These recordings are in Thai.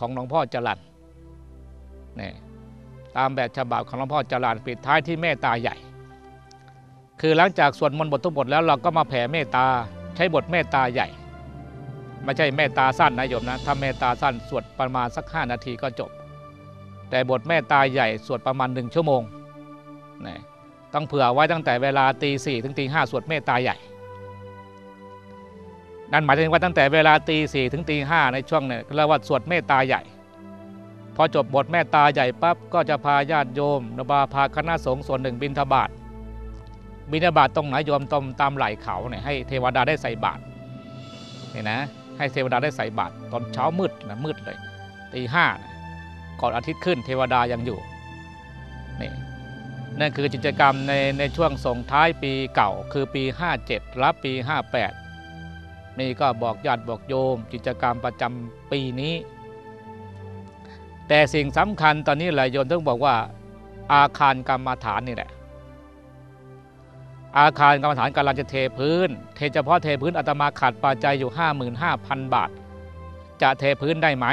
ของหลวงพ่อจรันนี่ตามแบบฉบับของหลวงพ่อจรันปิดท้ายที่เมตตาใหญ่ คือหลังจากสวดมนต์บททุกบทแล้วเราก็มาแผ่เมตตาใช้บทเมตตาใหญ่ ไม่ใช่เมตตาสั้นนะโยมนะถ้าเมตตาสั้นสวดประมาณสัก 5 นาทีก็จบ แต่บทเมตตาใหญ่สวดประมาณหนึ่งชั่วโมงนี่ต้องเผื่อไว้ตั้งแต่เวลาตีสี่ถึงตีห้าสวดเมตตาใหญ่ นั่นหมายถึงว่าตั้งแต่เวลาตีสี่ถึงตีห้าในช่วงเนี่ยเรียกว่าสวดเมตตาใหญ่ พอจบบทเมตตาใหญ่ปั๊บก็จะพาญาติโยมนบาพาคณะสงฆ์ส่วนหนึ่งบิณฑบาตบิณฑบาตตรงไหนโยมตมตามไหล่เขาเนี่ยให้เทวดาได้ใส่บาตรเนี่ยนะให้เทวดาได้ใส่บาตรตอนเช้ามืดนะมืดเลยตีห้านะก่อนอาทิตย์ขึ้นเทวดายังอยู่นี่นั่นคือกิจกรรมในในช่วงส่งท้ายปีเก่าคือปี 57 รับปี 58 นี่ก็บอกญาติบอกโยม กิจกรรมประจำปีนี้ แต่สิ่งสำคัญตอนนี้หละโยมต้องบอกว่า อาคารกรรมฐานนี่แหละ อาคารกรรมฐานกำลังจะเทพื้น เทเฉพาะเทพื้นอาตมาขาดปัจจัยอยู่ 55,000 บาท จะเทพื้นได้ไหม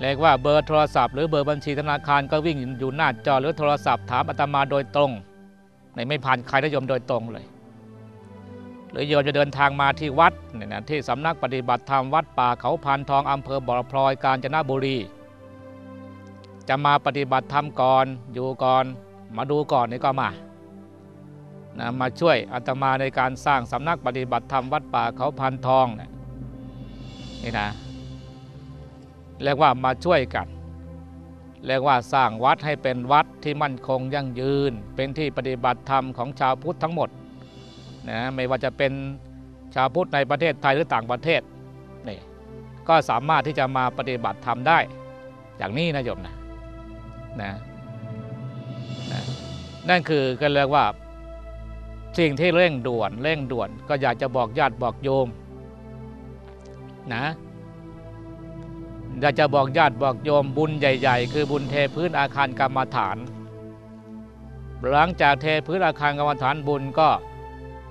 เรียกว่าเบอร์โทรศัพท์หรือเบอร์บัญชีธนาคารก็วิ่งอยู่หน้าจอหรือโทรศัพท์ถามอาตมาโดยตรง ในไม่ผ่านใครนะโยมโดยตรงเลย หรือโยมจะเดินทางมาที่วัดเนี่ยนะที่สำนักปฏิบัติธรรมวัดป่าเขาพานทองอำเภอบ่อพลอยกาญจนบุรี จะมาปฏิบัติธรรมก่อนอยู่ก่อนมาดูก่อนนี่ก็มานะมาช่วยอาตมาในการสร้างสำนักปฏิบัติธรรมวัดป่าเขาพานทองเนี่ยนี่นะเรียกว่ามาช่วยกันเรียกว่าสร้างวัดให้เป็นวัดที่มั่นคงยั่งยืน เป็นที่ปฏิบัติธรรมของชาวพุทธทั้งหมด นะไม่ว่าจะเป็นชาวพุทธในประเทศไทยหรือต่างประเทศนี่ก็สามารถที่จะมาปฏิบัติธรรมได้ อย่างนี้นะโยมนะนะนะนั่นคือก็เรียกว่าสิ่งที่เร่งด่วนเร่งด่วน ก็อยากจะบอกญาติบอกโยมนะอยากจะบอกญาติบอกโยมบุญใหญ่ ๆ คือบุญเทพื้นอาคารกรรมฐาน หลังจากเทพื้นอาคารกรรมฐานบุญก็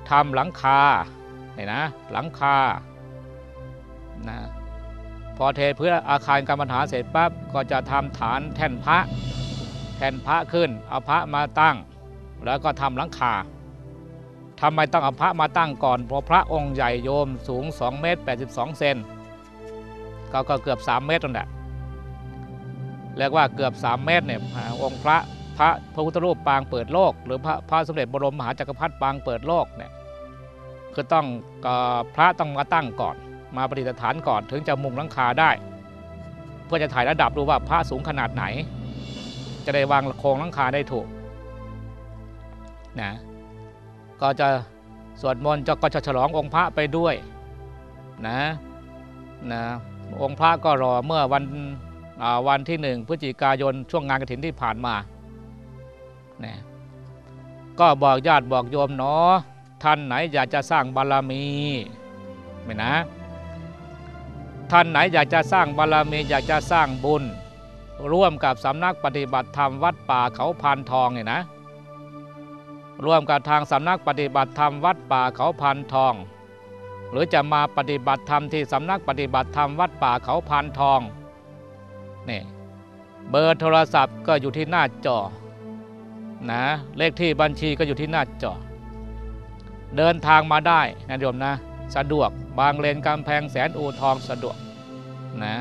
ทำหลังคาเห็นนะหลังคานะพอเทพื้นอาคารกรรมฐานเสร็จปั๊บก็จะทำฐานแท่นพระแท่นพระขึ้นเอาพระมาตั้ง แล้วก็ทำหลังคาทำไมต้องเอาพระมาตั้งก่อนเพราะพระองค์ใหญ่โยมสูง2เมตร82 เซนก็เกือบ 3 เมตรนั่นแหละเรียกว่าเกือบ 3 เมตรเนี่ยองค์พระ พระพระพุทธรูปปางเปิดโลก หรือพระพระสมเด็จบรมมหาจักรพรรดิปางเปิดโลกเนี่ยคือต้องพระต้องมาตั้งก่อน มาประดิษฐานก่อนถึงจะมุงลังคาได้ เพื่อจะถ่ายระดับดูว่าพระสูงขนาดไหน จะได้วางโครงลังคาได้ถูกนะก็จะสวดมนต์จะก็จะฉลององค์พระไปด้วยนะนะองค์พระก็รอเมื่อวันวันที่หนึ่งพฤศจิกายนช่วงงานกฐินที่ผ่านมา นะก็บอกญาติบอกโยมเนาะท่านไหนอยากจะสร้างบารมีไม่นะ ท่านไหนอยากจะสร้างบารมีอยากจะสร้างบุญ ร่วมกับสำนักปฏิบัติธรรมวัดป่าเขาพานทองเนี่ยนะ ร่วมกับทางสำนักปฏิบัติธรรมวัดป่าเขาพานทอง หรือจะมาปฏิบัติธรรมที่สำนักปฏิบัติธรรมวัดป่าเขาพานทองนี่เบอร์โทรศัพท์ก็อยู่ที่หน้าจอ นะเลขที่บัญชีก็อยู่ที่หน้าจอ เดินทางมาได้นะโยมนะ สะดวกบางเลนกำแพงแสนอูทองสะดวกนะ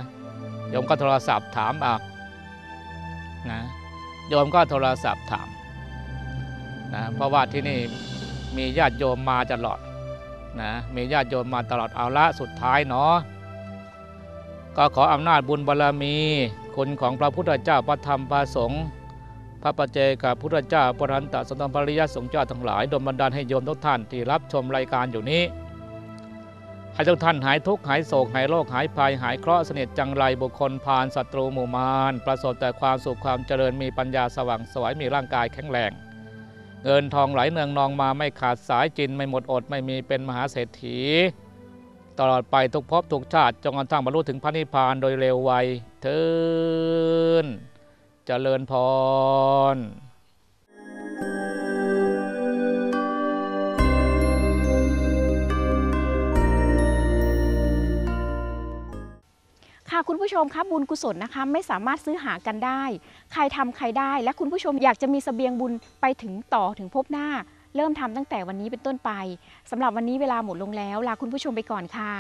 โยมก็โทรศัพท์ถามเอานะโยมก็โทรศัพท์ถามนะเพราะว่าที่นี่มีญาติโยมมาตลอดนะมีญาติโยมมาตลอดเอาละสุดท้ายเนาะก็ขออำนาจบุญบารรมี คุณของพระพุทธเจ้าพระธรรมพระสงฆ์ พระปัจเจกพุทธเจ้าพระรันตสันตปริยสงฆ์เจ้าทั้งหลายดลบันดาลให้โยมทุกท่านที่รับชมรายการอยู่นี้ให้ทุกท่านหายทุกข์หายโศกหายโรคหายภัยหายเคราะห์สนิทจังไรบุคคลผ่านศัตรูหมู่มารประสบแต่ความสุขความเจริญมีปัญญาสว่างสวยมีร่างกายแข็งแรงเงินทองไหลเนืองนองมาไม่ขาดสายจินไม่หมดอดไม่มีเป็นมหาเศรษฐี ตลอดไปทุกภพทุกชาติจงกระทั่งบรรลุถึงพระนิพพานโดยเร็วไวเทิน เจริญพรค่ะคุณผู้ชมคะบุญกุศลนะคะไม่สามารถซื้อหากันได้ ใครทำใครได้ และคุณผู้ชมอยากจะมีเสบียงบุญไปถึงต่อถึงพบหน้า เริ่มทำตั้งแต่วันนี้เป็นต้นไปสำหรับวันนี้เวลาหมดลงแล้ว ลาคุณผู้ชมไปก่อนค่ะ